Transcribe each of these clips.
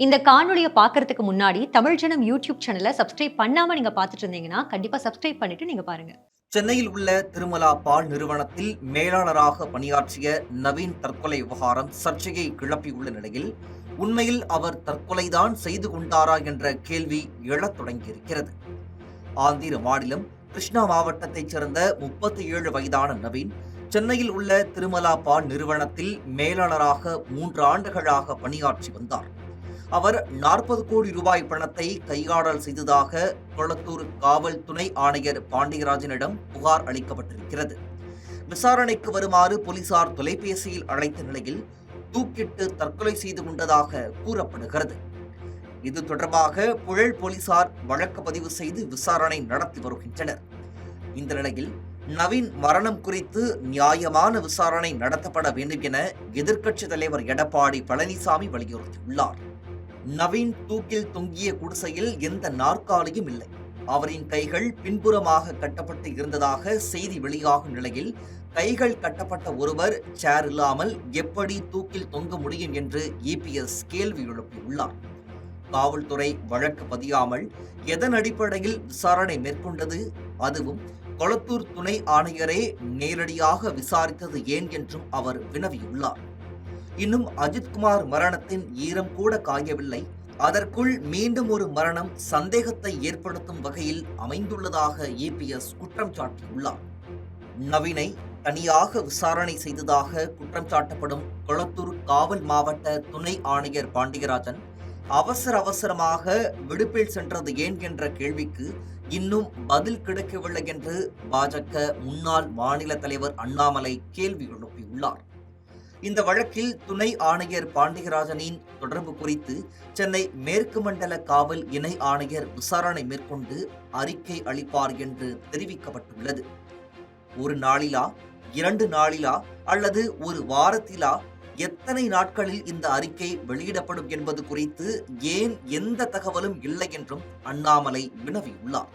இந்த காணொலியை பார்க்கறதுக்கு முன்னாடி தமிழ் ஜனம் யூடியூப் சேனலை சப்ஸ்கிரைப் பண்ணாம நீங்க பார்த்துட்டு இருந்தீங்கன்னா கண்டிப்பா சப்ஸ்கிரைப் பண்ணிட்டு நீங்க பாருங்க. சென்னையில் உள்ள திருமலா பால் நிறுவனத்தில் மேலாளராக பணியாற்றிய நவீன் தற்கொலை விவகாரம் சர்ச்சையை கிளப்பியுள்ள நிலையில் உண்மையில் அவர் தற்கொலைதான் செய்து கொண்டாரா என்ற கேள்வி எழத் தொடங்கியிருக்கிறது. ஆந்திர மாநிலம் கிருஷ்ணா மாவட்டத்தைச் சேர்ந்த முப்பத்தி ஏழு வயதான நவீன் சென்னையில் உள்ள திருமலா பால் நிறுவனத்தில் மேலாளராக மூன்று ஆண்டுகளாக பணியாற்றி வந்தார். அவர் நாற்பது கோடி ரூபாய் பணத்தை கையாடல் செய்ததாக கொளத்தூர் காவல் துணை ஆணையர் பாண்டியராஜனிடம் புகார் அளிக்கப்பட்டிருக்கிறது. விசாரணைக்கு வருமாறு போலீசார் தொலைபேசியில் அழைத்த நிலையில் தூக்கிட்டு தற்கொலை செய்து கொண்டதாக கூறப்படுகிறது. இது தொடர்பாக புழல் போலீசார் வழக்கு பதிவு செய்து விசாரணை நடத்தி வருகின்றனர். இந்த நிலையில் நவீன் மரணம் குறித்து நியாயமான விசாரணை நடத்தப்பட வேண்டும் என எதிர்க்கட்சித் தலைவர் எடப்பாடி பழனிசாமி வலியுறுத்தியுள்ளார். நவீன் தூக்கில் தொங்கிய குடிசையில் எந்த நாற்காலியும் இல்லை. அவரின் கைகள் பின்புறமாக கட்டப்பட்டு இருந்ததாக செய்தி வெளியாகும் நிலையில் கைகள் கட்டப்பட்ட ஒருவர் சேர் இல்லாமல் எப்படி தூக்கில் தொங்க முடியும் என்று இபிஎஸ் கேள்வி எழுப்பியுள்ளார். காவல்துறை வழக்கு பதியாமல் எதன் அடிப்படையில் விசாரணை மேற்கொண்டது? அதுவும் கொளத்தூர் துணை ஆணையரே நேரடியாக விசாரித்தது ஏன் என்றும் அவர் வினவியுள்ளார். இன்னும் அஜித்குமார் மரணத்தின் ஈரம் கூட காயவில்லை. அதற்குள் மீண்டும் ஒரு மரணம் சந்தேகத்தை ஏற்படுத்தும் வகையில் அமைந்துள்ளதாக ஏபிஎஸ் குற்றம் சாட்டியுள்ளார். நவீனை தனியாக விசாரணை செய்ததாக குற்றம் சாட்டப்படும் கொளத்தூர் காவல் மாவட்ட துணை ஆணையர் பாண்டியராஜன் அவசர அவசரமாக விடுப்பில் சென்றது ஏன் என்ற கேள்விக்கு இன்னும் பதில் கிடைக்கவில்லை என்று பாஜக முன்னாள் மாநில தலைவர் அண்ணாமலை கேள்வி எழுப்பியுள்ளார். இந்த வழக்கில் துணை ஆணையர் பாண்டியராஜனின் தொடர்பு குறித்து சென்னை மேற்கு மண்டல காவல் இணை ஆணையர் விசாரணை மேற்கொண்டு அறிக்கை அளிப்பார் என்று தெரிவிக்கப்பட்டுள்ளது. ஒரு நாளிலா இரண்டு நாளிலா அல்லது ஒரு வாரத்திலா எத்தனை நாட்களில் இந்த அறிக்கை வெளியிடப்படும் என்பது குறித்து ஏன் எந்த தகவலும் இல்லை என்றும் அண்ணாமலை வினவியுள்ளார்.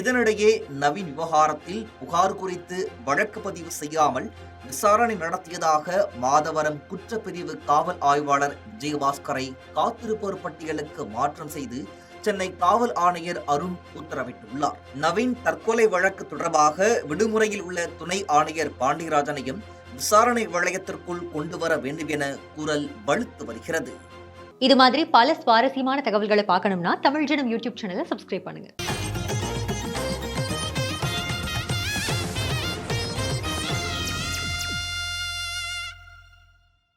இதனிடையே நவீன் விவகாரத்தில் புகார் குறித்து வழக்கு பதிவு செய்யாமல் விசாரணை நடத்தியதாக மாதவரம் குற்றப்பிரிவு காவல் ஆய்வாளர் விஜயபாஸ்கரை காத்திருப்போர் பட்டியலுக்கு மாற்றம் செய்து சென்னை காவல் ஆணையர் அருண் உத்தரவிட்டுள்ளார். நவீன் தற்கொலை வழக்கு தொடர்பாக விடுமுறையில் உள்ள துணை ஆணையர் பாண்டியராஜனையும் விசாரணை வளையத்திற்குள் கொண்டு வர வேண்டும் என குரல் வலுத்து வருகிறது. இது மாதிரி பல சுவாரஸ்யமான தகவல்களை பார்க்கணும்னா தமிழ் ஜனம் யூடியூப் சேனலை சப்ஸ்கிரைப் பண்ணுங்க.